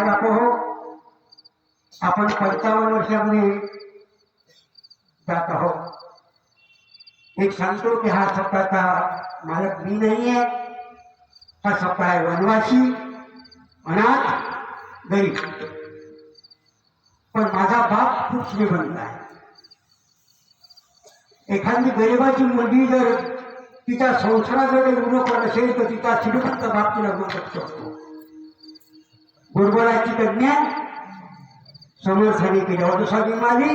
बाप हो आपण पंचावन्न वर्षामध्ये जात आहोत एक सांगतो की हा सप्ताहचा मालक मी नाही आहे हा सप्ताह आहे वनवासी अनाथ गरीब पण माझा बाप खूप श्रीमंत आहे एखादी गरिबाची मुलगी जर तिच्या संसाराकडे करत असेल तर तिचा श्रीमंत बाप तिला ऋण शकतो गुरबराची समोर समर्थाने केली. अवधसागी माझी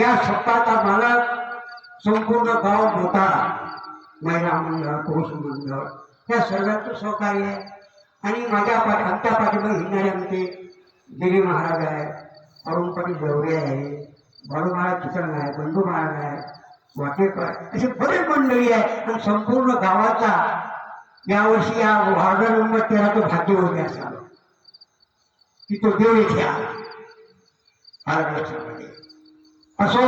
या सप्ताहाचा मालक संपूर्ण गाव मोठा महिला मंडळ पुरुष मंडळ या सर्वांचं सहकार्य आहे. आणि माझ्या पाठी आमच्या पाठीमा हिंडणारे आमचे गिरी महाराज आहे अरुणपाटी जवळे आहे बाळू महाराज चिकन आहे बंधू महाराज आहे वाटेकर असे बरेच मंडळी आहे. आणि संपूर्ण गावाचा यावर्षी या वार्ड नंबर तो भाग्य होते असा. की तो देव इथे आला. आला असो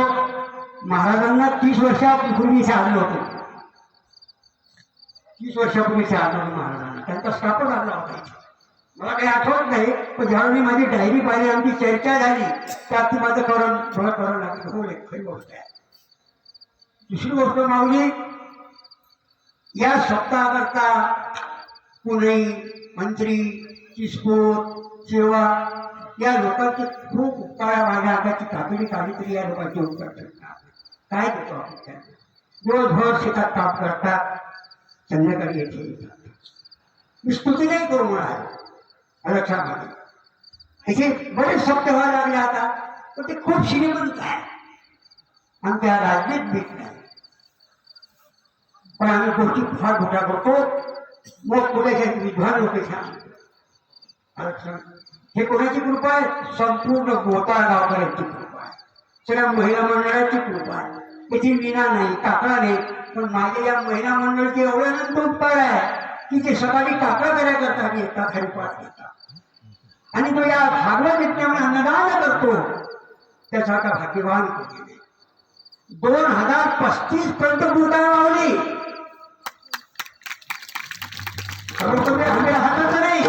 महाराजांना तीस वर्षापूर्वी साधलं आलं होतं. तीस वर्षापूर्वी साधलं आलं महाराजांना. त्यांचा स्टाफच आला होता इथे. मला काही आठवत नाही पण ज्यावेळी मी माझी डायरी पाहिली आमची चर्चा झाली त्यात ती माझं करण थोडं करण लागलं हो एक खरी गोष्ट आहे. दुसरी गोष्ट माऊली या सप्ताहाकरता पुणे मंत्री चिस्पूर सेवा, या लोकांचे खूप उपकाळ्या माझ्या हाताची कापडी काहीतरी या लोकांचे उपकार करतात काय देतो आपण त्यांना दिवसभर शेतात काम करतात, संध्याकाळी येथे येतात मी स्तुती नाही करू म्हणा लक्षामध्ये याचे बरेच सप्ताह व्हायला लागले आता, पण ते खूप श्रीमंत आहे आणि त्या राजनीत भीत नाही पण आम्ही गोष्टी फार मोठ्या करतो मग पुढे विद्वान लोक हे कोणाची कृपा आहे? संपूर्ण गोताळ गावकऱ्यांची कृपा आहे. सगळ्या महिला मंडळाची कृपा आहे. त्याची मीना नाही काकडा नाही पण मागे या महिला मंडळचे एवढे अनंत उपकार आहे की ते सकाळी काकडा करायला एकदा खाली पाठ घेतात आणि तो या भागवत यज्ञामध्ये अन्नदान करतो. त्यासारखा भाग्यवान कोणी दोन हजार पस्तीस पर्यंत भूतान लावली. खरोखर आम्ही राहतच नाही?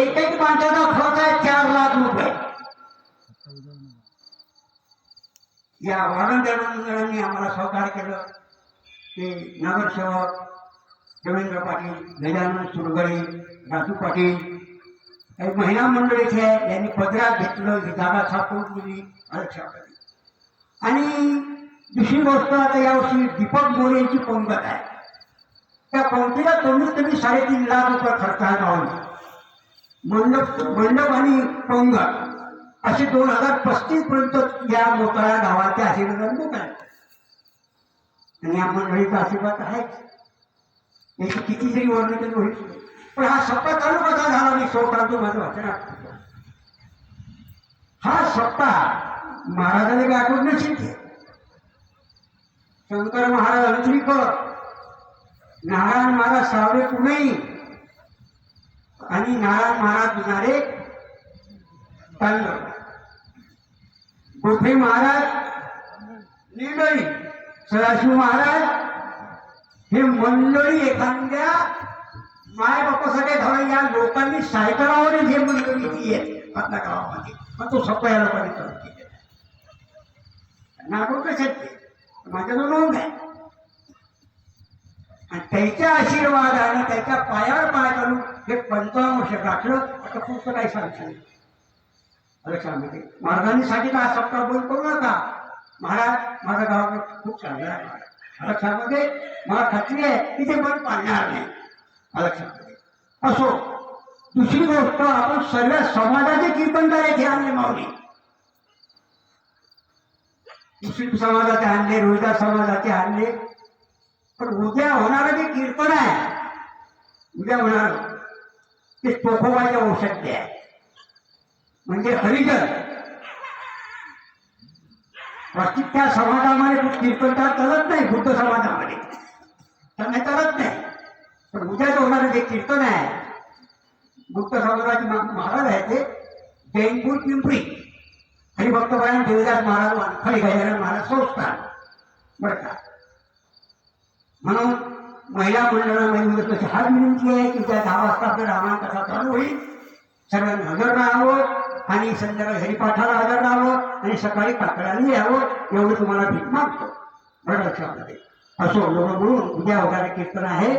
एक एक माणसाचा खर्च आहे चार लाख रुपये. या वाढवणाऱ्यांनी आम्हाला सहकार्य केलं. ते नगरसेवक देवेंद्र पाटील गजानन सुरगळे राजू पाटील काही महिला मंडळ इथे आहे यांनी पदरात घेतलं ही जागा सापडून दिली आरक्षणासाठी आणि दुसरी गोष्ट आता यावर्षी दीपक मोरे यांची पंगत आहे. त्या पंक्तीला कमीत कमी साडेतीन लाख रुपये खर्च आहे गावाला मंडप मंडप आणि पंग. असे दोन हजार पस्तीस पर्यंत या मोकळ्या गावाचे आशीर्वाद देत आहे आणि या मंडळीचा आशीर्वाद आहेच याची किती जरी वर्णन तरी होईल. पण हा सप्ताह चालू कसा झाला मी सोडतो माझं वाचन हा सप्ताह महाराजांनी काय नशील शंकर महाराज अंतरी कर नारायण महाराज सावळे पुणे आणि नारायण महाराज विनारे तांडव गोठे महाराज निडळी सदाशिव महाराज हे मंडळी एखाद्या माय बापासाठी धावा या लोकांनी सायकलावर हे मंडळी ती आहे आपल्या गावामध्ये. पण तो सप्पा या लोकांनी चालू केलेला आहे. नोंद आहे आणि त्याच्या आशीर्वादाने त्याच्या पायावर पाय घालून हे पंचावन्न वर्ष गाठलं आता पुढचं काही सांगता लक्षामध्ये महाराजांसाठी का सप्ताह बोल करू नका? महाराज माझ्या गाव खूप चांगला आहे लक्षामध्ये मला खात्री आहे की ते बंद पाडणार नाही. लक्षामध्ये असो दुसरी गोष्ट आपण सर्व समाजाचे कीर्तन करायचे आणले माऊली. मुस्लिम समाजाचे आणले रोहिदास समाजाचे आणले पण उद्या होणारं जे कीर्तन आहे उद्या होणार ते तोफोबाच्या औषध आहे. म्हणजे हरिजन. बाकी त्या समाजामध्ये कीर्तन कीर्तनकार चालत नाही बुद्ध समाजामध्ये. त्यांना चालत नाही. पण उद्याचं होणारं जे कीर्तन आहे बुद्ध समाजाचे महाराज आहे ते जैनपूर पिंपरी. हरिभक्तपरायण देवदास महाराज खडी गजानन महाराज संस्थान. बरं का? म्हणून महिला मंडळामध्ये तशी हात विनंती आहे की त्या दहा वाजता आपला रामायण कथा चालू होईल. सगळ्यांना हजर राहावं आणि संध्याकाळी हरिपाठाला हजर राहावं आणि सकाळी काकडाने यावं एवढं तुम्हाला भीक मागतो. बरं लक्षात आले असो लोक म्हणून उद्या वगैरे कीर्तन आहे.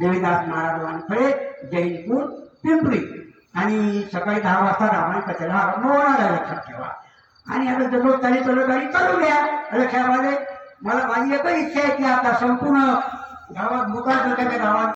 देवीदास महाराज वानखळे जैनपूर पिंपरी. आणि सकाळी दहा वाजता रामायण कथेला आरंभ होणार आहे लक्षात ठेवा. आणि आता जवळ गाडी चालू गाडी चालू घ्या लक्षात आले मला माझी एकच इच्छा आहे की आता संपूर्ण गावात मुका गावात